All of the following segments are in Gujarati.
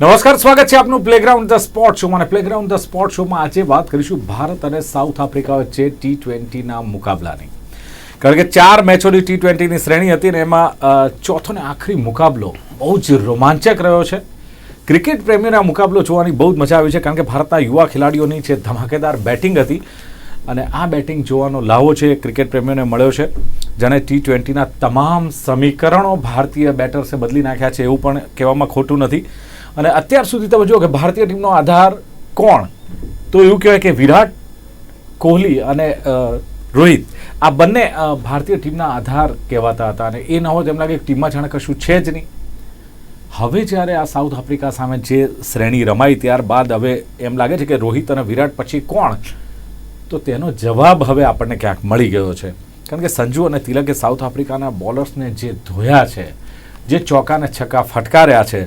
નમસ્કાર, સ્વાગત છે આપનું પ્લેગ્રાઉન્ડ ધ સ્પોર્ટ શોમાં અને પ્લેગ્રાઉન્ડ ધ સ્પોર્ટ શોમાં આજે વાત કરીશું ભારત અને સાઉથ આફ્રિકા વચ્ચે ટી ટ્વેન્ટીના મુકાબલાની. કારણ કે ચાર મેચોની ટી ટ્વેન્ટીની શ્રેણી હતી અને એમાં ચોથો ને આખરી મુકાબલો બહુ જ રોમાંચક રહ્યો છે. ક્રિકેટ પ્રેમીઓને આ મુકાબલો જોવાની બહુ જ મજા આવી છે, કારણ કે ભારતના યુવા ખેલાડીઓની જે ધમાકેદાર બેટિંગ હતી અને આ બેટિંગ જોવાનો લાવો છે ક્રિકેટ પ્રેમીઓને મળ્યો છે જેને ટી ટ્વેન્ટીના તમામ સમીકરણો ભારતીય બેટર્સે બદલી નાખ્યા છે એવું પણ કહેવામાં ખોટું નથી. અને અત્યાર સુધી તમે જુઓ કે ભારતીય ટીમનો આધાર કોણ? તો એવું કહેવાય કે વિરાટ કોહલી અને રોહિત. આ બંને ભારતીય ટીમના આધાર કહેવાતા હતા અને એ ન હોય તેમ લાગે ટીમમાં જાણે કશું છે જ નહીં. હવે જ્યારે આ સાઉથ આફ્રિકા સામે જે શ્રેણી રમાઈ ત્યારબાદ હવે એમ લાગે છે કે રોહિત અને વિરાટ પછી કોણ? તો તેનો જવાબ હવે આપણને ક્યાંક મળી ગયો છે. કારણ કે સંજુ અને તિલકે સાઉથ આફ્રિકાના બોલર્સને જે ધોયા છે, જે ચોકાને છક્કા ફટકાર્યા છે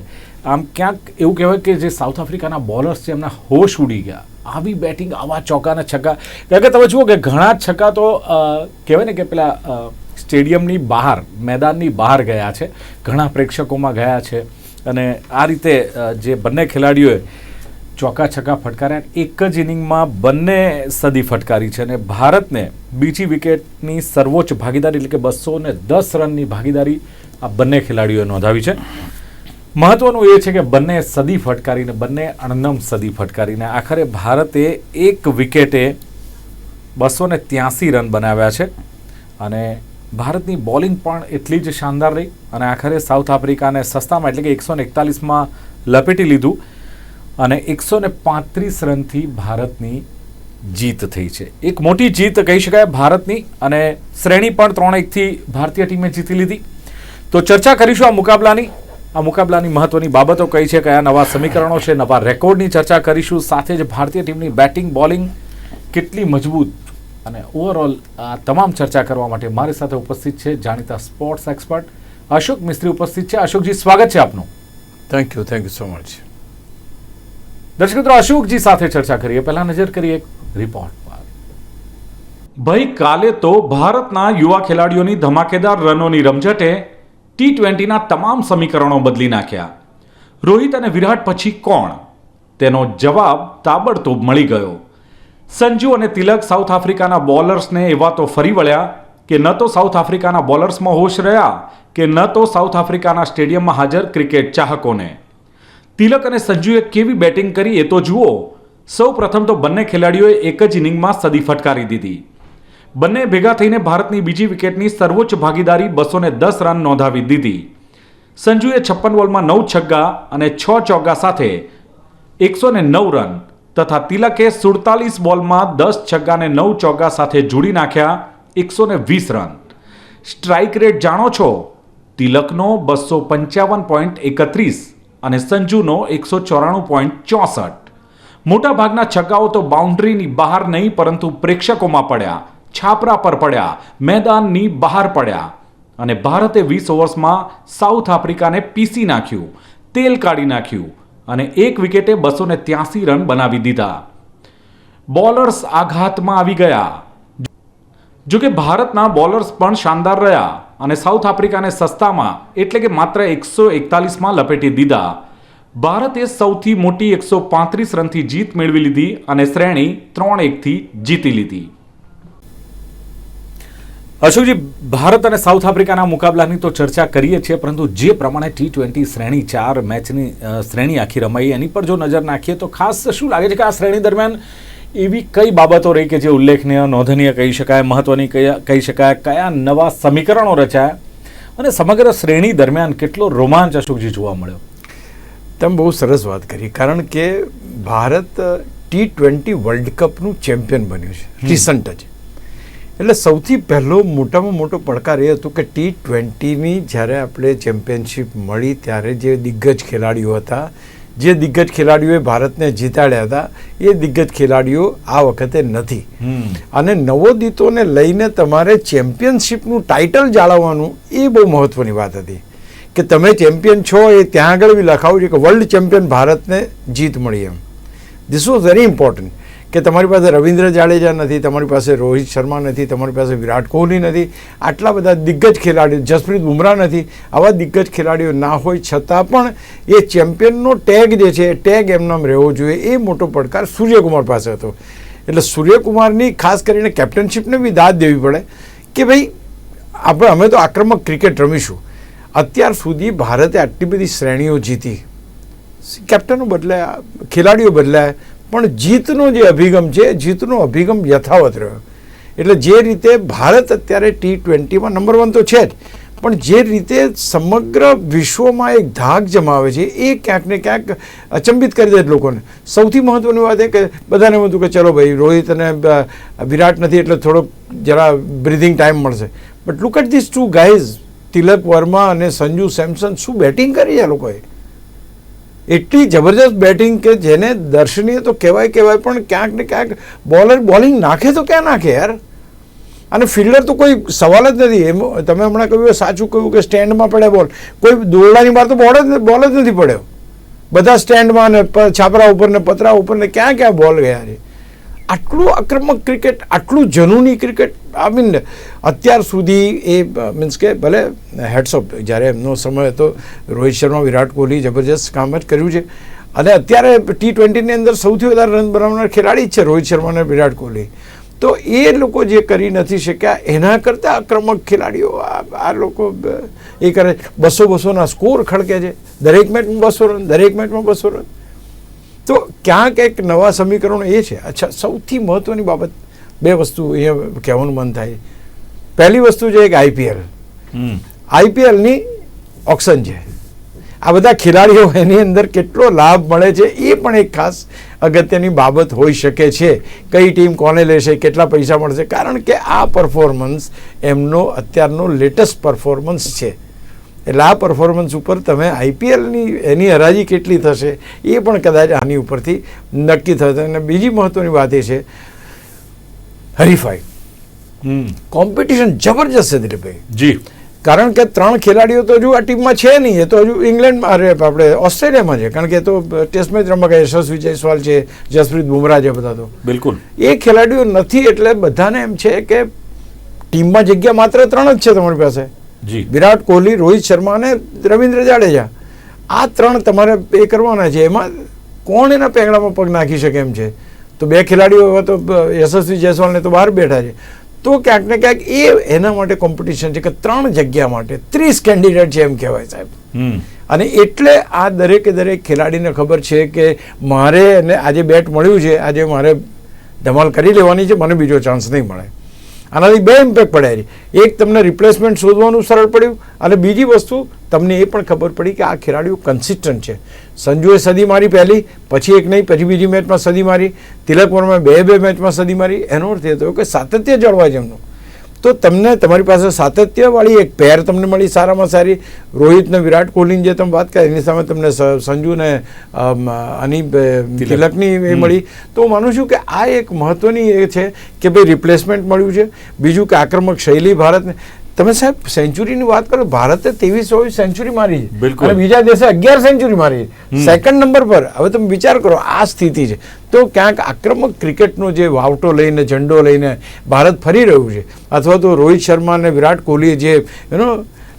આમ ક્યાંક એવું કહેવાય કે જે સાઉથ આફ્રિકાના બોલર્સ છે, એમના હોશ ઉડી ગયા. આવી બેટિંગ આવા ચોકાના છક્કા. કારણ કે તમે જુઓ કે ઘણા છક્કા તો કહેવાય ને કે પેલા સ્ટેડિયમની બહાર, મેદાનની બહાર ગયા છે. ઘણા પ્રેક્ષકોમાં ગયા છે. અને આ રીતે જે બંને ખેલાડીઓએ ચોકા છક્કા ફટકાર્યા એક જ ઇનિંગમાં બંને સદી ફટકારી છે. અને ભારતને બીજી વિકેટની સર્વોચ્ચ ભાગીદારી એટલે કે બસો ને દસ રનની ભાગીદારી આ બંને ખેલાડીઓએ નોંધાવી છે. મહત્વનું એ છે કે બંને સદી ફટકારીને, બંને અણનમ સદી ફટકારીને આખરે ભારતે એક વિકેટે બસો ને ત્યાસી રન બનાવ્યા છે. અને ભારતની બોલિંગ પણ એટલી જ શાનદાર રહી અને આખરે સાઉથ આફ્રિકાને સસ્તામાં એટલે કે એકસો ને એકતાલીસમાં લપેટી લીધું. અને એકસો ને પાંત્રીસ રનથી ભારતની જીત થઈ છે. એક મોટી જીત કહી શકાય ભારતની અને શ્રેણી પણ ત્રણ એકથી ભારતીય ટીમે જીતી લીધી. તો ચર્ચા કરીશું આ મુકાબલાની. આ મુકાબલાની મહત્વની બાબતો કઈ છે કયા નવા સમીકરણો છે નવા રેકોર્ડની ચર્ચા કરીશું. સાથે જ ભારતીય ટીમની બેટિંગ બોલિંગ કેટલી મજબૂત અને ઓવરઓલ આ તમામ ચર્ચા કરવા માટે મારી સાથે ઉપસ્થિત છે જાણીતા સ્પોર્ટ્સ એક્સપર્ટ અશોક મિસ્ત્રી ઉપસ્થિત છે. અશોકજી સ્વાગત છે આપનું. Thank you thank you so much દર્શક મિત્રો અશોકજી સાથે ચર્ચા કરીએ. પહેલા નજર કરીએ રિપોર્ટ ભાઈ કાલે તો ભારતના યુવા ખેલાડીઓની ધમાકેદાર રનોની રમઝટે ટી ટ્વેન્ટીના તમામ સમીકરણો બદલી નાખ્યા. રોહિત અને વિરાટ પછી કોણ? તેનો જવાબ તાબડતોબ મળી ગયો. સંજુ અને તિલક સાઉથ આફ્રિકાના બોલર્સને એવા તો ફરી વળ્યા કે ન તો સાઉથ આફ્રિકાના બોલર્સમાં હોશ રહ્યા કે ન તો સાઉથ આફ્રિકાના સ્ટેડિયમમાં હાજર ક્રિકેટ ચાહકોને. તિલક અને સંજુએ કેવી બેટિંગ કરી એ તો જુઓ. સૌ પ્રથમ તો બંને ખેલાડીઓએ એક જ ઇનિંગમાં સદી ફટકારી દીધી. બંને ભેગા થઈને ભારતની બીજી વિકેટની સર્વોચ્ચ ભાગીદારી બસો દસ રન નોંધાવી દીધી. સંજુએ છપ્પન બોલમાં નવ છગ્ગા અને છ ચોગ્ગા સાથે એકસો નવ રન તથા તિલકે સુડતાલીસ બોલમાં દસ છગ્ગા ને નવ ચોગ્ગા સાથે જોડી નાખ્યા એકસો વીસ રન. સ્ટ્રાઇક રેટ જાણો છો? તિલકનો બસો પંચાવન પોઈન્ટ એકત્રીસ અને સંજુનો એકસો ચોરાણું પોઈન્ટ ચોસઠ. મોટાભાગના છગ્ગાઓ તો બાઉન્ડ્રીની બહાર નહીં, પરંતુ પ્રેક્ષકોમાં પડ્યા. છાપરા પર પડ્યા, મેદાનની બહાર પડ્યા અને ભારતે વીસ ઓવર્સમાં સાઉથ આફ્રિકાને પીસી નાખ્યું, તેલ કાઢી નાખ્યું અને એક વિકેટે બસો ને ત્યાસી રન બનાવી દીધા. બોલર્સ આઘાતમાં આવી ગયા. જોકે ભારતના બોલર્સ પણ શાનદાર રહ્યા અને સાઉથ આફ્રિકાને સસ્તામાં, એટલે કે માત્ર એકસો એકતાલીસમાં લપેટી દીધા. ભારતે સૌથી મોટી એકસો પાંત્રીસ રનથી જીત મેળવી લીધી અને શ્રેણી ત્રણ એકથી જીતી લીધી. અશોકજી ભારત અને સાઉથ આફ્રિકાના મુકાબલાની તો ચર્ચા કરીએ છીએ પરંતુ જે પ્રમાણે ટી ટ્વેન્ટી શ્રેણી ચાર મેચની શ્રેણી આખી રમાઈ એની પર જો નજર નાખીએ તો ખાસ શું લાગે છે કે આ શ્રેણી દરમિયાન એવી કઈ બાબતો રહી કે જે ઉલ્લેખનીય નોંધનીય કહી શકાય મહત્વની કયા કહી શકાય કયા નવા સમીકરણો રચાયા અને સમગ્ર શ્રેણી દરમિયાન કેટલો રોમાંચ અશોકજી જોવા મળ્યો? તમે બહુ સરસ વાત કરી કારણ કે ભારત ટી ટ્વેન્ટી વર્લ્ડ કપનું ચેમ્પિયન બન્યું છે રિસન્ટ જ. એટલે સૌથી પહેલો મોટામાં મોટો પડકાર એ હતો કે ટી ટ્વેન્ટીની જ્યારે આપણે ચેમ્પિયનશિપ મળી ત્યારે જે દિગ્ગજ ખેલાડીઓ હતા જે દિગ્ગજ ખેલાડીઓએ ભારતને જીતાડ્યા હતા એ દિગ્ગજ ખેલાડીઓ આ વખતે નથી. અને નવોદિતોને લઈને તમારે ચેમ્પિયનશિપનું ટાઇટલ જાળવવાનું એ બહુ મહત્વની વાત હતી. કે તમે ચેમ્પિયન છો એ ત્યાં આગળ બી લખાવું છે કે વર્લ્ડ ચેમ્પિયન ભારતને જીત મળી એમ. ધીસ વોઝ વેરી ઇમ્પોર્ટન્ટ કે તમારી પાસે રવિન્દ્ર જાડેજા નથી, તમારી પાસે રોહિત શર્મા નથી, તમારી પાસે વિરાટ કોહલી નથી, આટલા બધા દિગ્ગજ ખેલાડીઓ, જસપ્રીત બુમરાહ નથી. આવા દિગ્ગજ ખેલાડીઓ ના હોય છતાં પણ એ ચેમ્પિયનનો ટેગ જે છે એ ટેગ એમનામ રહેવો જોઈએ. એ મોટો પડકાર સૂર્યકુમાર પાસે હતો. એટલે સૂર્યકુમારની ખાસ કરીને કેપ્ટનશીપને બી દાદ દેવી પડે કે ભાઈ, આપણે, અમે તો આક્રમક ક્રિકેટ રમીશું. અત્યાર સુધી ભારતે આટલી બધી શ્રેણીઓ જીતી. કેપ્ટનો બદલાયા, ખેલાડીઓ બદલાયા પણ જીતનો જે અભિગમ છે, જીતનો અભિગમ યથાવત રહ્યો. એટલે જે રીતે ભારત અત્યારે ટી ટ્વેન્ટીમાં નંબર વન તો છે જ, પણ જે રીતે સમગ્ર વિશ્વમાં એક ધાક જમાવે છે, એ ક્યાંક ને ક્યાંક અચંબિત કરી દે લોકોને. સૌથી મહત્વની વાત એ કે બધાને હતું કે ચલો ભાઈ, રોહિત અને વિરાટ નથી, એટલે થોડોક જરા બ્રિધિંગ ટાઈમ મળશે. But look at this two guys Tilak Varma અને સંજુ સેમસન શું બેટિંગ કરી આ લોકોએ? એટલી જબરજસ્ત બેટિંગ કે જેને દર્શનીય તો કહેવાય કહેવાય, પણ ક્યાંક ને ક્યાંક બોલર બોલિંગ નાખે તો ક્યાં નાખે યાર? અને ફિલ્ડર તો કોઈ સવાલ જ નથી. એમ તમે હમણાં કહ્યું સાચું કહ્યું કે સ્ટેન્ડમાં પડે બોલ. કોઈ દોરડાની બહાર તો બોલ જ બોલ જ નથી પડ્યો. બધા સ્ટેન્ડમાં ને છાપરા ઉપર ને પતરા ઉપર ને ક્યાં ક્યાં બોલ ગયા છે. આટલું આક્રમક ક્રિકેટ, આટલું જનૂની ક્રિકેટ આઈ મીન અત્યાર સુધી એ મીન્સ કે ભલે હેડસઅપ જ્યારે એમનો સમય હતો, રોહિત શર્મા, વિરાટ કોહલી જબરજસ્ત કામ જ કર્યું છે. અને અત્યારે ટી ટ્વેન્ટીની અંદર સૌથી વધારે રન બનાવનાર ખેલાડી જ છે રોહિત શર્મા અને વિરાટ કોહલી. તો એ લોકો જે કરી નથી શક્યા, એના કરતાં આક્રમક ખેલાડીઓ આ આ લોકો, એ કરે. બસો બસોના સ્કોર ખડકે છે. દરેક મેચમાં બસો રન, દરેક મેચમાં બસો રન. તો ક્યાંક એક નવા સમીકરણો એ છે. અચ્છા સૌથી મહત્વની બાબત બે વસ્તુ એ કહેવાનું મન થાય. પહેલી વસ્તુ છે એક આઈપીએલ. આઈપીએલની ઓક્શન છે. આ બધા ખેલાડીઓ એની અંદર કેટલો લાભ મળે છે એ પણ એક ખાસ અગત્યની બાબત હોઈ શકે છે. કઈ ટીમ કોને લેશે કેટલા પૈસા મળશે? કારણ કે આ પરફોર્મન્સ એમનો અત્યારનો લેટેસ્ટ પરફોર્મન્સ છે. એટલે આ પરફોર્મન્સ ઉપર તમે આઈપીએલની એની હરાજી કેટલી થશે એ પણ કદાચ આની ઉપરથી નક્કી થશે. અને બીજી મહત્વની વાત એ છે હરીફાઈ. કોમ્પિટિશન જબરજસ્ત છે દિલીપભાઈ. જી. કારણ કે ત્રણ ખેલાડીઓ તો હજુ આ ટીમમાં છે નહીં. એ તો હજુ ઇંગ્લેન્ડમાં આપણે ઓસ્ટ્રેલિયામાં છે. કારણ કે એ તો ટેસ્ટ મેચ રમવા ગયા. યશસ્વી જયસ્વાલ છે જસપ્રીત બુમરાહ છે બધા તો. બિલકુલ. એ ખેલાડીઓ નથી એટલે બધાને એમ છે કે ટીમમાં જગ્યા માત્ર ત્રણ જ છે તમારી પાસે. વિરાટ કોહલી રોહિત શર્મા અને રવિન્દ્ર જાડેજા. આ ત્રણ તમારે એ કરવાના છે. એમાં કોણ એના પેંગડામાં પગ નાખી શકે એમ છે? તો બે ખેલાડીઓ હવે તો યશસ્વી જયસ્વાલને તો બહાર બેઠા છે. તો ક્યાંક ને ક્યાંક એ એના માટે કોમ્પિટિશન છે કે ત્રણ જગ્યા માટે ત્રીસ કેન્ડિડેટ છે એમ કહેવાય સાહેબ. અને એટલે આ દરેકે દરેક ખેલાડીને ખબર છે કે મારે અને આજે બેટ મળ્યું છે. આજે મારે ધમાલ કરી લેવાની છે. મને બીજો ચાન્સ નહીં મળે. આનાથી બે ઇમ્પેક્ટ પડ્યા છે. એક તમને રિપ્લેસમેન્ટ શોધવાનું સરળ પડ્યું અને બીજી વસ્તુ તમને એ પણ ખબર પડી કે આ ખેલાડીઓ કન્સિસ્ટન્ટ છે. સંજુએ સદી મારી પહેલી, પછી એક નહીં, પછી બીજી મેચમાં સદી મારી. તિલક વર્માએ બે બે મેચમાં સદી મારી. એનો અર્થ એ થયો કે સાતત્ય જળવાય છે એમનું. તો તમને તમારી પાસે સાતત્યવાળી એક પેર તમને મળી સારામાં સારી. રોહિતને વિરાટ કોહલીની જે તમે વાત કરી એની સામે તમને સ- સંજુ ને અમ, અની તિલકની એ મળી. તો હું માનું છું કે આ એક મહત્વની એ છે કે ભાઈ રિપ્લેસમેન્ટ મળ્યું છે. બીજું કે આક્રમક શૈલી ભારતને તમે સાહેબ સેન્ચુરીની વાત કરો ભારતે ત્રેવીસ ચોવીસ સેન્ચુરી મારી બિલકુલ. અને બીજા દેશે અગિયાર સેન્ચુરી મારી છે. સેકન્ડ નંબર પર હવે તમે વિચાર કરો આ સ્થિતિ છે. તો ક્યાંક આક્રમક ક્રિકેટનો જે વાવટો લઈને ઝંડો લઈને ભારત ફરી રહ્યું છે. અથવા તો રોહિત શર્મા અને વિરાટ કોહલીએ જે એનો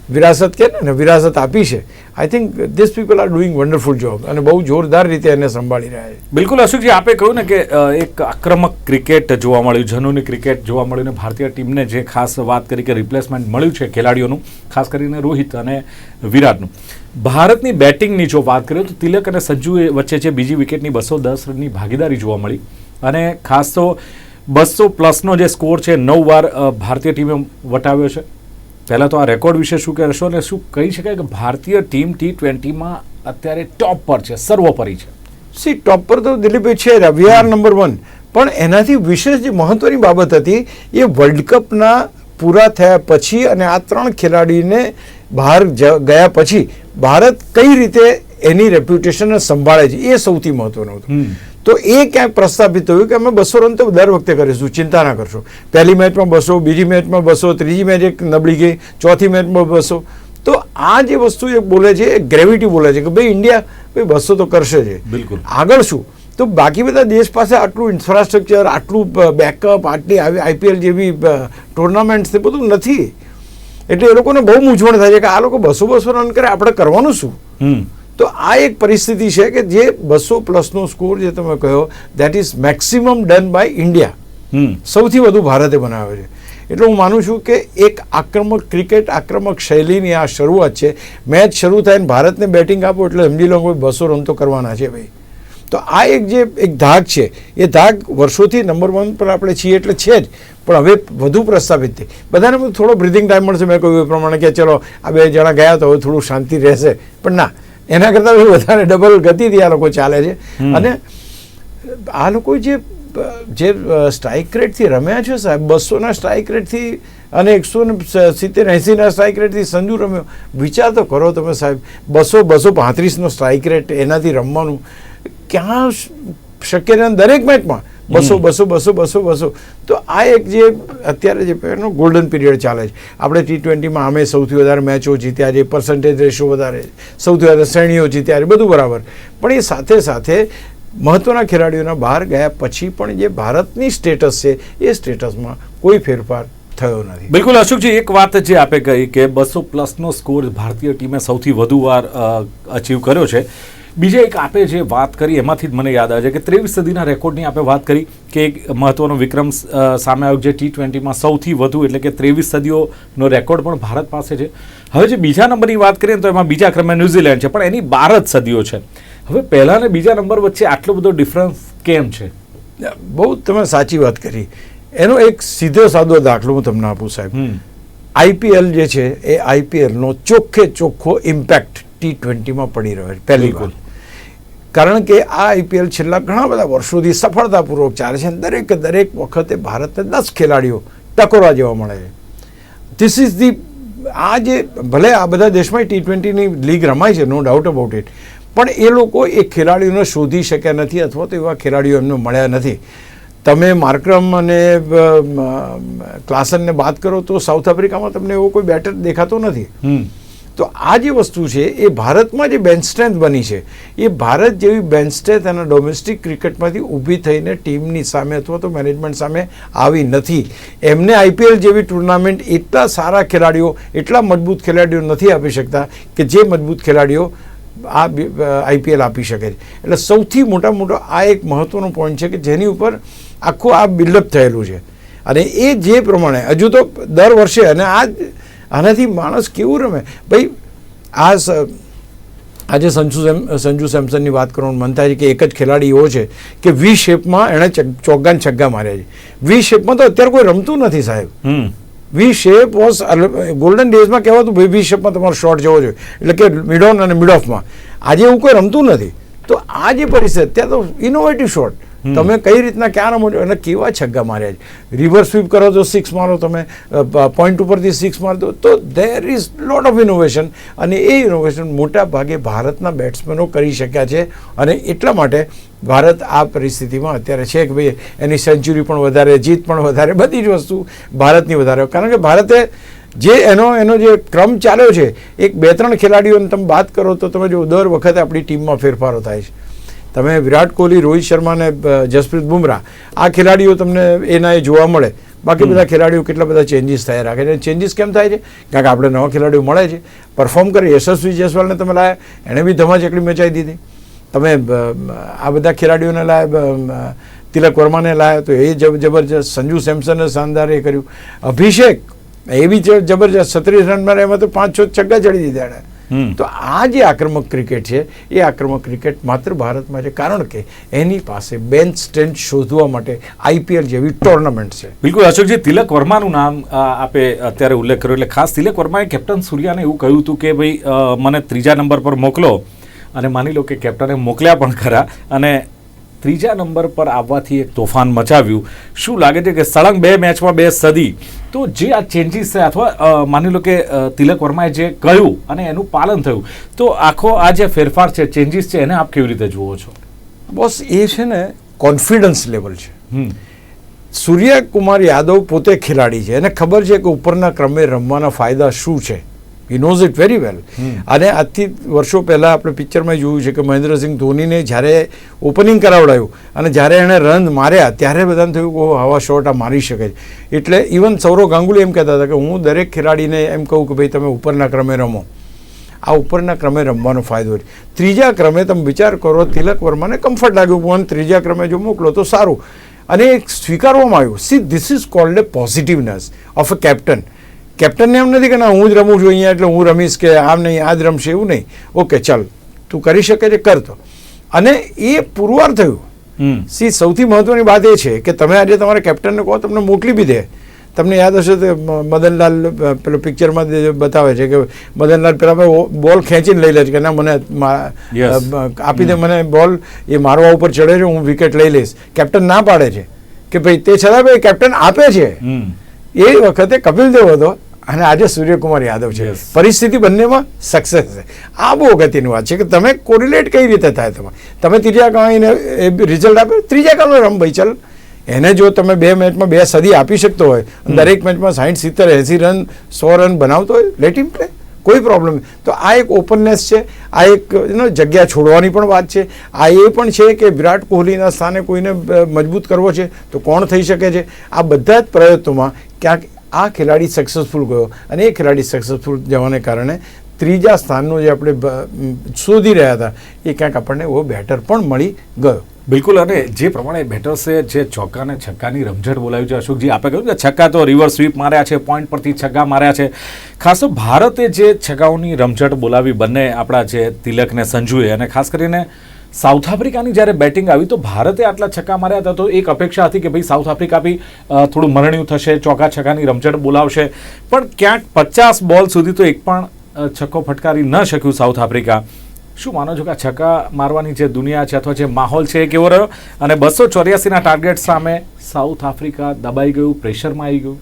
વિરાસત કે ને વિરાસત આપી છે. I think this people are doing wonderful job અને બહુ જોરદાર રીતે એને સંભાળી રહ્યા છે. બિલકુલ અશોકજી, આપે કહ્યું ને કે એક આક્રમક ક્રિકેટ જોવા મળ્યું, જનૂની ક્રિકેટ જોવા મળ્યું ને ભારતીય ટીમને જે ખાસ વાત કરી કે રિપ્લેસમેન્ટ મળ્યું છે ખેલાડીઓનું, ખાસ કરીને રોહિત અને વિરાટનું. ભારતની બેટિંગની જો વાત કરીએ તો તિલક અને સજ્જુ વચ્ચે છે બીજી વિકેટની બસો દસ રનની ભાગીદારી જોવા મળી અને ખાસ તો બસો પ્લસનો જે સ્કોર છે, નવ વાર ભારતીય ટીમે વટાવ્યો છે. પહેલાં તો આ રેકોર્ડ વિશે શું કહેશો અને શું કહી શકાય કે ભારતીય ટીમ ટી ટ્વેન્ટીમાં અત્યારે ટોપ પર છે સર્વોપરી છે? સી ટોપ પર તો દિલીપભાઈ છે જ વી આર નંબર વન પણ એનાથી વિશેષ જે મહત્વની બાબત હતી એ વર્લ્ડ કપના પૂરા થયા પછી અને આ ત્રણ ખેલાડીને બહાર ગયા પછી ભારત કઈ રીતે એની રેપ્યુટેશનને સંભાળે છે એ સૌથી મહત્વનું હતું. તો એ ક્યાંક પ્રસ્થાપિત થયું કે અમે બસો રન તો દર વખતે કરીશું ચિંતા ના કરશો. પહેલી મેચમાં બસો બીજી મેચમાં બસો ત્રીજી મેચ એક નબળી ગઈ ચોથી મેચમાં બસો. તો આ જે વસ્તુ એ બોલે છે એ ગ્રેવિટી બોલે છે કે ભાઈ ઇન્ડિયા ભાઈ બસો તો કરશે જ. બિલકુલ. આગળ શું? તો બાકી બધા દેશ પાસે આટલું ઇન્ફ્રાસ્ટ્રક્ચર આટલું બેકઅપ આટલી આવી આઈપીએલ જેવી ટુર્નામેન્ટ્સ તે બધું નથી. એટલે એ લોકોને બહુ મૂંઝવણ થાય છે કે આ લોકો બસો બસો રન કરે આપણે કરવાનું શું? હમ. તો આ એક પરિસ્થિતિ છે કે જે બસો પ્લસનો સ્કોર જે તમે કહ્યો that is maximum done by India hmm. સૌથી વધુ ભારતે બનાવ્યો છે. એટલે હું માનું છું કે એક આક્રમક ક્રિકેટ આક્રમક શૈલીની આ શરૂઆત છે. મેચ શરૂ થાય ને ભારતને બેટિંગ આપો એટલે સમજી લો બસો રન તો કરવાના છે ભાઈ. તો આ એક જે એક ધાક છે એ ધાક વર્ષોથી નંબર વન પર આપણે છીએ એટલે છે જ. પણ હવે વધુ પ્રસ્થાપિત થઈ. બધાને બધું થોડો બ્રિધિંગ ટાઈમ મળશે. મેં કહ્યું એ પ્રમાણે કે ચલો આ બે જણા ગયા તો હવે થોડું શાંતિ રહેશે. પણ ના. એના કરતાં બી વધારે ડબલ ગતિથી આ લોકો ચાલે છે. અને આ લોકો જે જે સ્ટ્રાઇક રેટથી રમ્યા છે સાહેબ બસોના સ્ટ્રાઇક રેટથી અને એકસો ને સિત્તેર એંસીના સ્ટ્રાઇક રેટથી સંજુ રમ્યો. વિચાર તો કરો તમે સાહેબ બસો બસો પાંત્રીસનો સ્ટ્રાઇક રેટ એનાથી રમવાનું ક્યાં શક્ય દરેક મેચમાં બસો બસો બસો બસો બસો. તો આ એક જે અત્યારે જે એનો ગોલ્ડન પીરિયડ ચાલે છે. આપણે ટી ટ્વેન્ટીમાં અમે સૌથી વધારે મેચો જીત્યા છે પર્સન્ટેજ રેશિયો વધારે સૌથી વધારે શ્રેણીઓ જીત્યા છે બધું બરાબર. પણ એ સાથે સાથે મહત્વના ખેલાડીઓના બહાર ગયા પછી પણ જે ભારતની સ્ટેટસ છે એ સ્ટેટસમાં કોઈ ફેરફાર થયો નથી. બિલકુલ અશોકજી એક વાત જે આપે કહી કે બસો પ્લસનો સ્કોર ભારતીય ટીમે સૌથી વધુ વાર અચીવ કર્યો છે. બીજે એક આપે જે વાત કરી એમાંથી જ મને યાદ આવે છે કે ત્રેવીસ સદીના રેકોર્ડની આપણે વાત કરી કે એક મહત્વનો વિક્રમ સામે આવ્યો જે ટી ટ્વેન્ટીમાં સૌથી વધુ એટલે કે ત્રેવીસ સદીઓનો રેકોર્ડ પણ ભારત પાસે છે. હવે જે બીજા નંબરની વાત કરીએ ને તો એમાં બીજા ક્રમે ન્યૂઝીલેન્ડ છે પણ એની બાર જ સદીઓ છે. હવે પહેલાં અને બીજા નંબર વચ્ચે આટલો બધો ડિફરન્સ કેમ છે? બહુ તમે સાચી વાત કરી. એનો એક સીધો સાદો દાખલો હું તમને આપું સાહેબ. આઈપીએલ જે છે એ આઈપીએલનો ચોખ્ખે ચોખ્ખો ઇમ્પેક્ટ ટી ટ્વેન્ટીમાં પડી રહ્યો છે પહેલી. વાર કારણ કે આ આઈપીએલ છેલ્લા ઘણા બધા વર્ષોથી સફળતાપૂર્વક ચાલે છે અને દરેક દરેક વખતે ભારતને દસ ખેલાડીઓ ટકોરા જેવા મળે છે. ધીસ ઇઝ ધી આ જે ભલે આ બધા દેશમાં ટી ટ્વેન્ટીની લીગ રમાય છે નો ડાઉટ અબાઉટ ઇટ પણ એ લોકો એ ખેલાડીઓને શોધી શક્યા નથી અથવા તો એવા ખેલાડીઓ એમને મળ્યા નથી. તમે માર્ક્રમ અને ક્લાસનને વાત કરો તો સાઉથ આફ્રિકામાં તમને એવો કોઈ બેટર દેખાતો નથી. હમ. તો આ જે વસ્તુ છે, એ ભારતમાં જે બેન્ચ સ્ટ્રેન્થ બની છે, એ ભારત જેવી બેન્ચ સ્ટ્રેન્થ અને ડોમેસ્ટિક ક્રિકેટમાંથી ઊભી થઈને ટીમની સામે અથવા તો મેનેજમેન્ટ સામે આવી નથી. એમને આઈપીએલ જેવી ટુર્નામેન્ટ એટલા સારા ખેલાડીઓ, એટલા મજબૂત ખેલાડીઓ નથી આપી શકતા કે જે મજબૂત ખેલાડીઓ આ આઈપીએલ આપી શકે છે. એટલે સૌથી મોટા મોટો આ એક મહત્વનો પોઈન્ટ છે કે જેની ઉપર આખું આ બિલ્ડઅપ થયેલું છે. અને એ જે પ્રમાણે, હજુ તો દર વર્ષે અને આ આનાથી માણસ કેવું રમે? ભાઈ આ સ- આજે સંજુ સેમ સંજુ સેમસનની વાત કરવાનું મન થાય છે કે એક જ ખેલાડી એવો છે કે વી શેપમાં એણે ચોગ્ગા ને છગ્ગા માર્યા છે. વી શેપમાં તો અત્યારે કોઈ રમતું નથી સાહેબ. વી શેપ વોઝ ગોલ્ડન ડેઝમાં કહેવાતું ભાઈ વી શેપમાં તમારો શોટ જવો જોઈએ. એટલે કે મિડ ઓન અને મિડ ઓફમાં આજે એવું કોઈ રમતું નથી. તો આ જે પરિસ્થિતિ અત્યારે તો ઇનોવેટિવ શોટ હમ. તમે કઈ રીતના ક્યાં રમો છો? અને કેવા છગ્ગા માર્યા છે? રિવર સ્વીપ કરો તો સિક્સ મારો તમે પોઈન્ટ ઉપરથી સિક્સ માર તો there is lot of innovation અને એ ઇનોવેશન મોટા ભાગે ભારતના બેટ્સમેનો કરી શક્યા છે. અને એટલા માટે ભારત આ પરિસ્થિતિમાં અત્યારે છે કે ભાઈ, એની સેન્ચુરી પણ વધારે, જીત પણ વધારે, બધી જ વસ્તુ ભારતની વધારે. કારણ કે ભારતે જે એનો એનો જે ક્રમ ચાલ્યો છે, એક બે ત્રણ ખેલાડીઓને તમે વાત કરો તો તમે જો દર વખતે આપણી ટીમમાં ફેરફારો થાય છે. તમે વિરાટ કોહલી રોહિત શર્મા અને જસપ્રીત બુમરાહ આ ખેલાડીઓ તમને એના એ જોવા મળે. બાકી બધા ખેલાડીઓ કેટલા બધા ચેન્જીસ થયા રાખે છે. ચેન્જીસ કેમ થાય છે? કારણ કે આપણે નવા ખેલાડીઓ મળે છે. પરફોર્મ કરે. યશસ્વી જયસ્વાલને તમે લાયા. એણે બી ધમાચકડી મચાવી દીધી. તમે આ બધા ખેલાડીઓને લાયા તિલક વર્માને લાયા તો એ જબરજસ્ત સંજુ સેમસને શાનદાર એ કર્યું. અભિષેક એ બી જ- જબરજસ્ત. છત્રીસ રન મારે એમાં તો પાંચ છ છગ્ગા ચડી દીધા એણે. તો આ જે આક્રમક ક્રિકેટ છે એ આક્રમક ક્રિકેટ માત્ર ભારતમાં છે. કારણ કે એની પાસે બેન્ચ સ્ટેન્ડ શોધવા માટે આઈપીએલ જેવી ટુર્નામેન્ટ છે. બિલકુલ અશોકજી તિલક વર્માનું નામ આપે અત્યારે ઉલ્લેખ કર્યો. એટલે ખાસ તિલક વર્માએ કેપ્ટન સૂર્યાને એવું કહ્યું હતું કે ભાઈ મને ત્રીજા નંબર પર મોકલો. અને માની લો કે કેપ્ટને મોકલ્યા પણ ખરા. અને ત્રીજા નંબર પર આવવાથી એક તોફાન મચાવ્યું. શું લાગે છે કે સળંગ બે મેચમાં બે સદી? તો જે આ ચેન્જીસ છે અથવા માની લો કે તિલક વર્માએ જે કહ્યું અને એનું પાલન થયું તો આખો આ જે ફેરફાર છે ચેન્જીસ છે એને આપ કેવી રીતે જુઓ છો? બસ એ છે ને કોન્ફિડન્સ લેવલ છે. સૂર્યકુમાર યાદવ પોતે ખેલાડી છે. એને ખબર છે કે ઉપરના ક્રમે રમવાના ફાયદા શું છે. He knows it very well અને આજથી વર્ષો પહેલાં આપણે પિક્ચરમાં જોયું છે કે મહેન્દ્રસિંહ ધોનીને જ્યારે ઓપનિંગ કરાવડાયું અને જ્યારે એણે રન માર્યા, ત્યારે બધાને થયું કે હવા શોટ આ મારી શકે છે. એટલે ઇવન સૌરવ ગાંગુલી એમ કહેતા હતા કે હું દરેક ખેલાડીને એમ કહું કે ભાઈ, તમે ઉપરના ક્રમે રમો. આ ઉપરના ક્રમે રમવાનો ફાયદો છે. ત્રીજા ક્રમે તમે વિચાર કરો, તિલક વર્માને કમ્ફર્ટ લાગ્યું પણ ત્રીજા ક્રમે જો મોકલો તો સારું. અને એક સ્વીકારવામાં આવ્યું see this is called a positiveness of a captain કેપ્ટનને એમ નથી કે ના હું જ રમું છું અહીંયા એટલે હું રમીશ કે આમ નહીં આ જ રમશે એવું નહીં. ઓકે ચાલ. તું કરી શકે છે કરતો અને એ પુરવાર થયું. હમ. સી સૌથી મહત્વની વાત એ છે કે તમે આજે તમારા કેપ્ટનને કહો તમને મોકલી બી દે. તમને યાદ હશે તો મદનલાલ પેલો પિક્ચરમાં બતાવે છે કે મદનલાલ પેલા બોલ ખેંચીને લઈ લે છે કે ના મને આપી દે મને બોલ એ મારવા ઉપર ચડે છે હું વિકેટ લઈ લઈશ. કેપ્ટન ના પાડે છે કે ભાઈ તે છતાં ભાઈ કેપ્ટન આપે છે. હમ. એ વખતે કપિલ દેવ હતો અને આજે સૂર્યકુમાર યાદવ છે. પરિસ્થિતિ બંનેમાં સક્સેસ છે. આ બહુ અગત્યની વાત છે કે તમે કોરિલેટ કઈ રીતે થાય તમે તમે ત્રીજા કાળને રિઝલ્ટ આપે? ત્રીજા કાળમાં રમ ભાઈ ચાલ. એને જો તમે બે મેચમાં બે સદી આપી શકતો હોય દરેક મેચમાં સાઠ સિત્તેર એંસી રન સો રન બનાવતો હોય લેટ ઇમ પ્લે કોઈ પ્રોબ્લેમ નહીં. તો આ એક ઓપનનેસ છે. આ એક જગ્યા છોડવાની પણ વાત છે. આ એ પણ છે કે વિરાટ કોહલીના સ્થાને કોઈને મજબૂત કરવો છે તો કોણ થઈ શકે છે? આ બધા જ પ્રયત્નોમાં ક્યાંક આ ખેલાડી સક્સેસફુલ ગયો અને એ ખેલાડી સક્સેસફુલ જવાને કારણે ત્રીજા સ્થાનનું જે આપણે શોધી રહ્યા હતા, એ ક્યાંક આપણને એવો બેટર પણ મળી ગયો. બિલકુલ, અને જે પ્રમાણે બેટર્સે જે ચોક્કા અને છક્કાની રમઝટ બોલાવી છે, અશોકજી આપણે કહ્યું કે છક્કા તો રિવર્સ સ્વીપ માર્યા છે પોઈન્ટ પરથી છગ્ગા માર્યા છે. ખાસ તો ભારતે જે છગ્ગાઓની રમઝટ બોલાવી બંને આપણા જે તિલક ને સંજુએ, અને ખાસ કરીને સાઉથ આફ્રિકાની જ્યારે બેટિંગ આવી તો ભારતે આટલા છક્કા માર્યા હતા તો એક અપેક્ષા હતી કે ભાઈ સાઉથ આફ્રિકા બી થોડું મરણ્યું થશે ચોકા છક્કાની રમઝટ બોલાવશે. પણ ક્યાંક પચાસ બોલ સુધી તો એક પણ છક્કો ફટકારી ન શક્યું સાઉથ આફ્રિકા. શું માનો છો કે આ છક્કા મારવાની જે દુનિયા છે અથવા જે માહોલ છે એ કેવો રહ્યો? અને બસો ચોર્યાસીના ટાર્ગેટ સામે સાઉથ આફ્રિકા દબાઈ ગયું, પ્રેશરમાં આવી ગયું.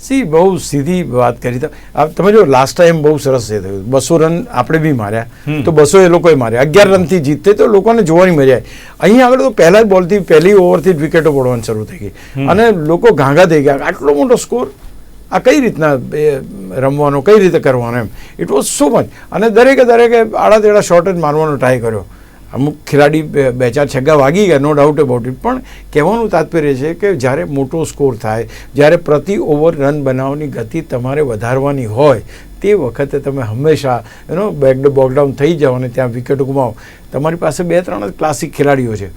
સી બહુ સીધી વાત કરી આ તમે જો લાસ્ટ ટાઈમ બહુ સરસ એ થયું. બસો રન આપણે બી માર્યા. તો બસો એ લોકોએ માર્યા. અગિયાર રનથી જીતતે તો લોકોને જોવાની મજા આવી. અહીં આગળ તો પહેલા જ બોલથી પહેલી ઓવરથી જ વિકેટો પડવાની શરૂ થઈ ગઈ. અને લોકો ઘાંઘા થઈ ગયા. આટલો મોટો સ્કોર આ કઈ રીતના રમવાનો કઈ રીતે કરવાનો એમ? ઇટ વોઝ સો મચ અને દરેકે દરેકે આડા તેડા શોર્ટ જ મારવાનો ટ્રાય કર્યો. અમુક ખેલાડી બે ચાર છગ્ગા વાગી ગયા નો ડાઉટ અબાઉટ ઇટ પણ કહેવાનું તાત્પર્ય છે કે જ્યારે મોટો સ્કોર થાય, જ્યારે પ્રતિ ઓવર રન બનાવવાની ગતિ તમારે વધારવાની હોય, તે વખતે તમે હંમેશા એનો બેક બોકડાઉન થઈ જાઓ અને ત્યાં વિકેટ ગુમાવો. તમારી પાસે બે ત્રણ જ ક્લાસિક ખેલાડીઓ છે.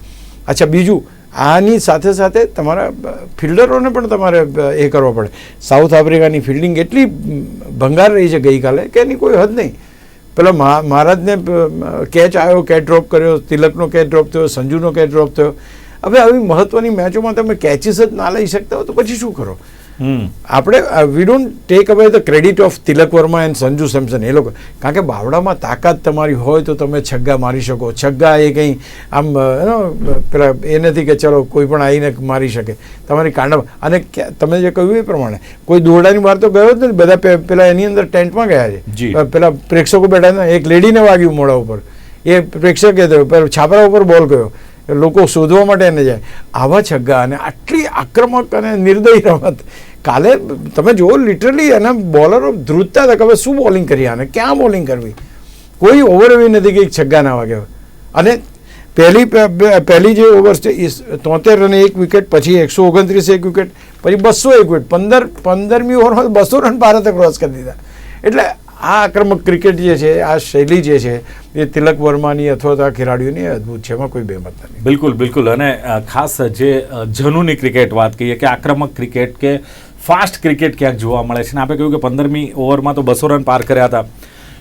અચ્છા, બીજું, આની સાથે સાથે તમારા ફિલ્ડરોને પણ તમારે એ કરવો પડે. સાઉથ આફ્રિકાની ફિલ્ડિંગ એટલી ભંગાર રહી છે ગઈકાલે કે એની કોઈ હદ નહીં. પેલા મહા- મહારાજને કેચ આવ્યો, કેચ ડ્રોપ કર્યો, તિલકનો કેચ ડ્રોપ થયો, સંજુનો કેચ ડ્રોપ થયો. હવે આવી મહત્વની મેચોમાં તમે કેચીસ જ ના લઈ શકતા હો તો પછી શું કરો? આપણે we don't take away the credit of Tilak Varma and Sanju Samson. એ લોકો કારણ કે બાવડામાં તાકાત તમારી હોય તો તમે છગ્ગા મારી શકો. છગ્ગા એ કંઈ આમ પેલા એ નથી કે ચલો કોઈ પણ આવીને મારી શકે. તમારી કાંડા અને તમે જે કહ્યું એ પ્રમાણે કોઈ દોરડાની બહાર તો ગયો જ નથી. બધા પેલા એની અંદર ટેન્ટમાં ગયા. છે. પેલા પ્રેક્ષકો બેઠા એક લેડીને વાગ્યું મોડા ઉપર. એ પ્રેક્ષકે છાપરા ઉપર બોલ ગયો લોકો શોધવા માટે એને જાય. આવા છગ્ગા અને આટલી આક્રમક અને નિર્દયી રમત. કાલે તમે જુઓ લિટરલી એના બોલરો ધ્રુજતા હતા કે હવે શું બોલિંગ કરી આને? ક્યાં બોલિંગ કરવી? કોઈ ઓવર એવી નથી કે એક છગ્ગા ના વાગે અને પહેલી પહેલી જે ઓવર છે એ તોતેર રને એક વિકેટ પછી એકસો ઓગણત્રીસ એક વિકેટ પછી બસો એક વિકેટ પંદર, પંદરમી ઓવરમાં બસો રન ભારતે ક્રોસ કરી દીધા. એટલે આ આક્રમક ક્રિકેટ જે છે, આ શૈલી જે છે, એ તિલક વર્માની અથવા તો આ ખેલાડીઓની અદ્ભુત છે, એમાં કોઈ બેમત નથી. બિલકુલ બિલકુલ. અને ખાસ જે જનુની ક્રિકેટ વાત કહીએ કે આક્રમક ક્રિકેટ કે ફાસ્ટ ક્રિકેટ ક્યાંક જોવા મળે છે. અને આપણે કહ્યું કે પંદરમી ઓવરમાં તો બસો રન પાર કર્યા હતા.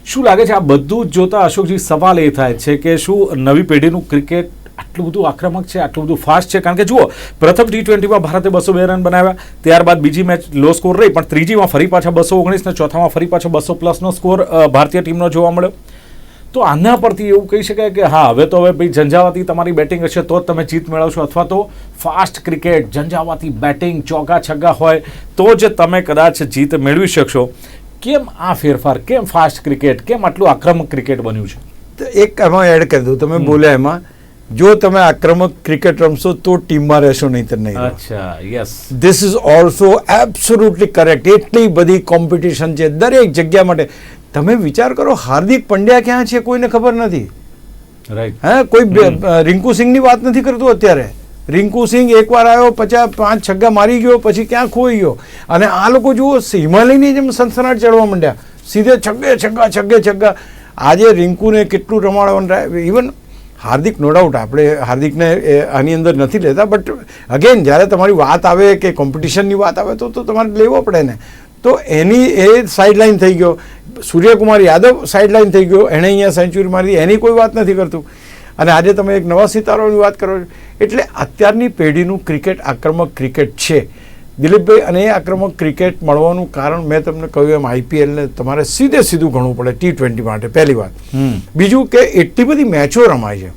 શું લાગે છે આ બધું જ જોતા અશોકજી સવાલ એ થાય છે કે શું નવી પેઢીનું ક્રિકેટ આટલું બધું આક્રમક છે આટલું બધું ફાસ્ટ છે. કારણ કે જુઓ પ્રથમ ટી ટ્વેન્ટીમાં ભારતે બસો બે રન બનાવ્યા. ત્યારબાદ બીજી મેચ લો સ્કોર રહી પણ ત્રીજીમાં ફરી પાછા બસો ઓગણીસ ને ચોથામાં ફરી પાછો બસો પ્લસનો સ્કોર ભારતીય ટીમનો જોવા મળ્યો. તો આના પરથી એવું કહી શકાય કે હા હવે તો હવે ભાઈ ઝંઝાવાતી તમારી બેટિંગ હશે તો જ તમે જીત મેળવશો. અથવા તો ફાસ્ટ ક્રિકેટ ઝંઝાવાતી બેટિંગ ચોગા છગ્ગા હોય તો જ તમે કદાચ જીત મેળવી શકશો. કેમ આ ફેરફાર? કેમ ફાસ્ટ ક્રિકેટ કેમ આટલું આક્રમક ક્રિકેટ બન્યું છે? તો એક એમાં એડ કરી દઉં. તમે બોલ્યા એમાં જો તમે આક્રમક ક્રિકેટ રમશો તો ટીમમાં રહેશો નહીં તો નહીં અચ્છા yes this is also absolutely correct એટલી બધી કોમ્પિટિશન છે દરેક જગ્યા માટે. તમે વિચાર કરો હાર્દિક પંડ્યા ક્યાં છે કોઈને ખબર નથી? રાઈટ હા કોઈ રિંકુ સિંહની વાત નથી કરતું અત્યારે? રિંકુ સિંહ એકવાર આવ્યો પચાસ પાંચ છગ્ગા મારી ગયો પછી ક્યાં ખોઈ ગયો? અને આ લોકો જુઓ હિમાલયની જેમ સનસનાટ ચડવા માંડ્યા. સીધે છગ્ગે છગ્ગા છગ્ગે છગ્ગા. આજે રિંકુને કેટલું રમાડવાનું ઇવન હાર્દિક નો ડાઉટ આપણે હાર્દિકને આની અંદર નથી લેતા બટ અગેન જ્યારે તમારી વાત આવે કે કોમ્પિટિશનની વાત આવે તો તમારે લેવો પડે ને. તો એની એ સાઇડલાઇન થઈ ગયો. સૂર્યકુમાર યાદવ સાઇડલાઇન થઈ ગયો. એણે અહીંયા સેન્ચુરી મારી એની કોઈ વાત નથી કરતું. અને આજે તમે એક નવા સિતારોની વાત કરો એટલે અત્યારની પેઢીનું ક્રિકેટ આક્રમક ક્રિકેટ છે. દિલીપભાઈ અને એ આક્રમક ક્રિકેટ મળવાનું કારણ મેં તમને કહ્યું એમ આઈપીએલને તમારે સીધે સીધું ગણવું પડે ટી ટ્વેન્ટી માટે પહેલી વાત. બીજું કે એટલી બધી મેચો રમાય છે.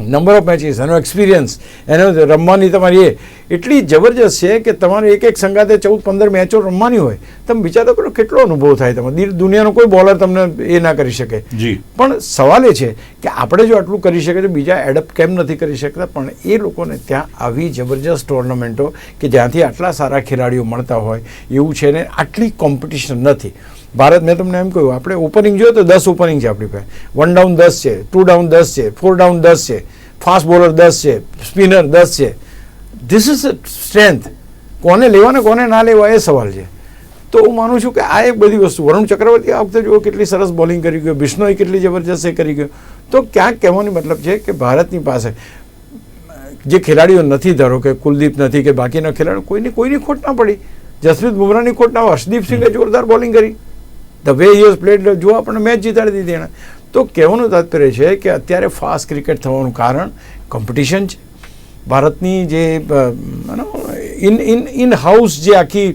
નંબર ઓફ મેચીસ એનો એક્સપિરિયન્સ એનો રમવાની તમારી એ એટલી જબરજસ્ત છે કે તમારે એક એક સંગાતે ચૌદ પંદર મેચો રમવાની હોય તમે વિચારો કરો કેટલો અનુભવ થાય તમારે. દુનિયાનો કોઈ બોલર તમને એ ના કરી શકે. જી. પણ સવાલ એ છે કે આપણે જો આટલું કરી શકીએ તો બીજા એડપ્ટ કેમ નથી કરી શકતા? પણ એ લોકોને ત્યાં આવી જબરજસ્ત ટુર્નામેન્ટો કે જ્યાંથી આટલા સારા ખેલાડીઓ મળતા હોય એવું છે ને આટલી કોમ્પિટિશન નથી. ભારત મેં તમને એમ કહ્યું, આપણે ઓપનિંગ જોઈએ તો દસ ઓપનિંગ છે આપણી પાસે. વન ડાઉન દસ છે ટુ ડાઉન દસ છે ફોર ડાઉન દસ છે ફાસ્ટ બોલર દસ છે સ્પિનર દસ છે. ધીસ ઇઝ સ્ટ્રેન્થ કોને લેવા ને કોને ના લેવા એ સવાલ છે. તો હું માનું છું કે આ એક બધી વસ્તુ. વરુણ ચક્રવર્તી આ વખતે જુઓ કેટલી સરસ બોલિંગ કરી ગયો, બિશ્નોઈ કેટલી જબરજસ્ત કરી ગયો. તો ક્યાંક કહેવાનો મતલબ છે કે ભારતની પાસે જે ખેલાડીઓ નથી, ધારો કે કુલદીપ નથી કે બાકીના ખેલાડીઓ, કોઈની કોઈની ખોટ ના પડી. જસપ્રીત બુમરાહની ખોટ ના. હર્ષદીપ જોરદાર બોલિંગ કરી. ધ વે યુઝ પ્લેડ જો આપણને મેચ જીતાડી દીધી એણે તો કહેવાનું તાત્પર્ય છે કે અત્યારે ફાસ્ટ ક્રિકેટ થવાનું કારણ કોમ્પિટિશન છે. ભારતની જે ઇન ઇન ઇન હાઉસ જે આખી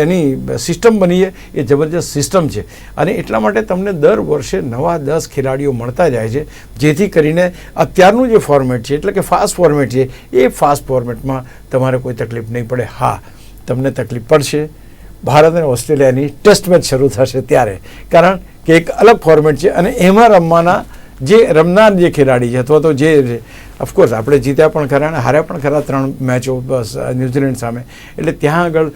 એની સિસ્ટમ બની છે, એ જબરજસ્ત સિસ્ટમ છે. અને એટલા માટે તમને દર વર્ષે નવા દસ ખેલાડીઓ મળતા જાય છે, જેથી કરીને અત્યારનું જે ફોર્મેટ છે, એટલે કે ફાસ્ટ ફોર્મેટ છે, એ ફાસ્ટ ફોર્મેટમાં તમારે કોઈ તકલીફ નહીં પડે. હા, તમને તકલીફ પડશે. ભારત અને ઓસ્ટ્રેલિયાની ટેસ્ટ મેચ શરૂ થશે ત્યારે. કારણ કે એક અલગ ફોર્મેટ છે અને એમાં રમવાના જે, રમનાર જે ખેલાડી છે, અથવા તો જે ઓફકોર્સ આપણે જીત્યા પણ ખરા અને હાર્યા પણ ખરા ત્રણ મેચો બસ, ન્યૂઝીલેન્ડ સામે. એટલે ત્યાં આગળ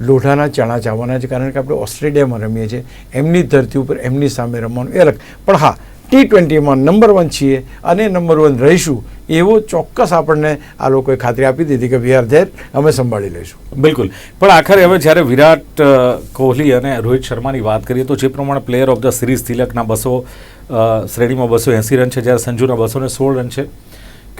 લોઢાના ચણા ચાવવાના છે, કારણ કે આપણે ઓસ્ટ્રેલિયામાં રમીએ છીએ. એમની ધરતી ઉપર એમની સામે રમવાનું એ અલગ. પણ હા ટી ટ્વેન્ટીમાં નંબર વન છીએ અને નંબર વન રહીશું. એવો ચોક્કસ આપણને આ લોકોએ ખાતરી આપી દીધી કે વી ધેર અમે સંભાળી લઈશું. બિલકુલ. પણ આખરે હવે જ્યારે વિરાટ કોહલી અને રોહિત શર્માની વાત કરીએ તો જે પ્રમાણે પ્લેયર ઓફ ધ સિરીઝ તિલકના બસો શ્રેણીમાં બસો એંસી રન છે, જ્યારે સંજુના બસો સોળ રન છે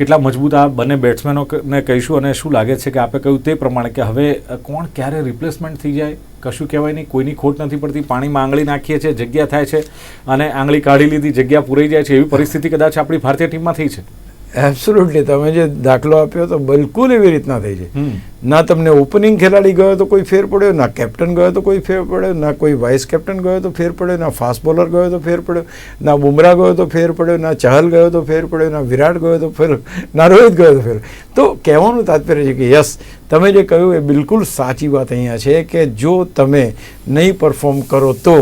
કેટલા મજબૂત આ બંને બેટ્સમેનોને કહીશું અને શું લાગે છે કે આપે કહ્યું તે પ્રમાણે કે હવે કોણ ક્યારે રિપ્લેસમેન્ટ થઈ જાય, કશું કહેવાય નહીં, કોઈની ખોટ નથી પડતી, પાણીમાં આંગળી નાખીએ છીએ, જગ્યા થાય છે અને આંગળી કાઢી લીધી, જગ્યા પૂરાઈ જાય છે, એવી પરિસ્થિતિ કદાચ આપણી ભારતીય ટીમમાં થઈ છે? એબ્સોલ્યુટલી તમે જે દાખલો આપ્યો તો બિલકુલ એવી રીતના થઈ છે ના તમને ઓપનિંગ ખેલાડી ગયો તો કોઈ ફેર પડ્યો ના કેપ્ટન ગયો તો કોઈ ફેર પડ્યો ના કોઈ વાઇસ કેપ્ટન ગયો તો ફેર પડ્યો ના ફાસ્ટ બોલર ગયો તો ફેર પડ્યો ના બુમરાહ ગયો તો ફેર પડ્યો ના ચહલ ગયો તો ફેર પડ્યો ના વિરાટ ગયો તો ફેર ના રોહિત ગયો તો ફેર તો કહેવાનું તાત્પર્ય છે કે યસ તમે જે કહ્યું એ બિલકુલ સાચી વાત અહીંયા છે કે જો તમે નહીં પરફોર્મ કરો તો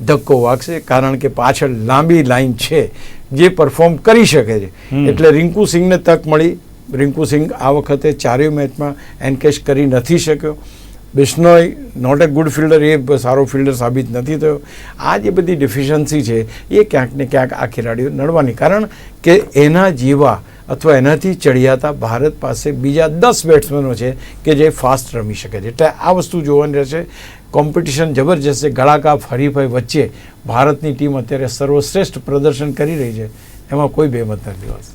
ધક્કો વાગશે કારણ કે પાછળ લાંબી લાઈન છે જે પરફોર્મ કરી શકે છે. એટલે રિંકુ સિંહને તક મળી. રિંકુ સિંહ આ વખતે ચારેય મેચમાં એનકેશ કરી નથી શક્યો. Bishnoi not a good fielder એ સારો ફિલ્ડર સાબિત નથી થયો. આ જે બધી ડિફિશન્સી છે એ ક્યાંક ને ક્યાંક આ ખેલાડીઓ નડવાની. કારણ કે એના જેવા અથવા એનાથી ચડિયાતા ભારત પાસે બીજા દસ બેટ્સમેનો છે કે જે ફાસ્ટ રમી શકે છે. એટલે આ વસ્તુ જોવાની રહેશે. કોમ્પિટિશન જબરજસ્ત છે. ગળાકાપ હરીફાઈ વચ્ચે ભારતની ટીમ અત્યારે સર્વશ્રેષ્ઠ પ્રદર્શન કરી રહી છે. એમાં કોઈ બેમત નથી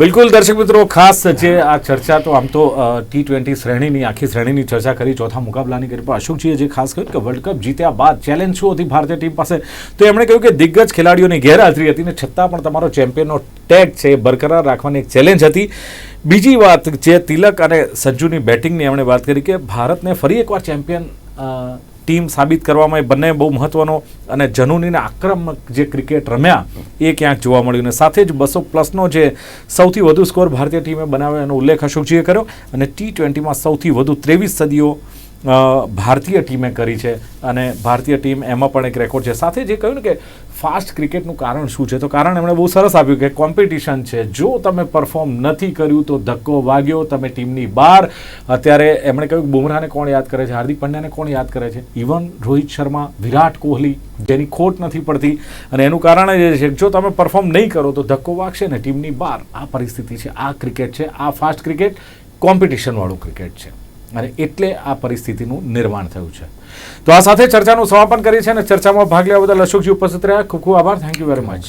બિલકુલ, દર્શક મિત્રો, ખાસ છે આ ચર્ચા તો આમ તો ટી ટ્વેન્ટી શ્રેણીની, આખી શ્રેણીની ચર્ચા કરી, ચોથા મુકાબલાની કરી, પણ અશોકજીએ જે ખાસ કહ્યું કે વર્લ્ડ કપ જીત્યા બાદ ચેલેન્જ શું હતી ભારતીય ટીમ પાસે? તો એમણે કહ્યું કે દિગ્ગજ ખેલાડીઓની ગેરહાજરી હતી ને છતાં પણ તમારો ચેમ્પિયનનો ટેગ છે, એ બરકરાર રાખવાની એક ચેલેન્જ હતી. બીજી વાત, જે તિલક અને સજ્જુની બેટિંગની એમણે વાત કરી કે ભારતને ફરી એકવાર ચેમ્પિયન ટીમ સાબિત કરવામાં એ બંને બહુ મહત્વનો અને જનુનીને આક્રમક જે ક્રિકેટ રમ્યા, એ ક્યાંક જોવા મળ્યું. અને સાથે જ બસો પ્લસનો જે સૌથી વધુ સ્કોર ભારતીય ટીમે બનાવ્યો એનો ઉલ્લેખ અશોકજીએ કર્યો. અને ટી ટ્વેન્ટીમાં સૌથી વધુ ત્રેવીસ સદીઓ ભારતીય ટીમે કરી છે અને ભારતીય ટીમ એમાં પણ એક રેકોર્ડ છે. સાથે જે કહ્યું ને કે ફાસ્ટ ક્રિકેટનું કારણ શું છે, તો કારણ એમણે બહુ સરસ આપ્યું કે કોમ્પિટિશન છે. જો તમે પરફોર્મ નથી કર્યું તો ધક્કો વાગ્યો, તમે ટીમની બહાર. અત્યારે એમણે કહ્યું બુમરાહને કોણ યાદ કરે છે? હાર્દિક પંડ્યાને કોણ યાદ કરે છે? ઇવન રોહિત શર્મા, વિરાટ કોહલી, જેની ખોટ નથી પડતી. અને એનું કારણ એ છે જો તમે પરફોર્મ નહીં કરો તો ધક્કો વાગશે ને ટીમની બહાર. આ પરિસ્થિતિ છે. આ ક્રિકેટ છે. આ ફાસ્ટ ક્રિકેટ કોમ્પિટિશનવાળું ક્રિકેટ છે. અને એટલે આ પરિસ્થિતિનું નિર્માણ થયું છે. તો આ સાથે ચર્ચાનું સમાપન કરીએ છીએ અને ચર્ચામાં ભાગ લેવા બદલ અશોકજી ઉપસ્થિત રહ્યા. ખૂબ ખૂબ આભાર. થેન્ક યુ વેરી મચ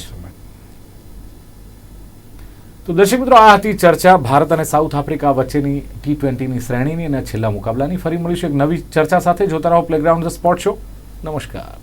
તો દર્શક મિત્રો આ હતી ચર્ચા ભારત અને સાઉથ આફ્રિકા વચ્ચેની ટી ટ્વેન્ટીની શ્રેણીની અને છેલ્લા મુકાબલાની ફરી મળીશું એક નવી ચર્ચા સાથે. જોતા રહો પ્લેગ્રાઉન્ડ ધ સ્પોર્ટ શો નમસ્કાર.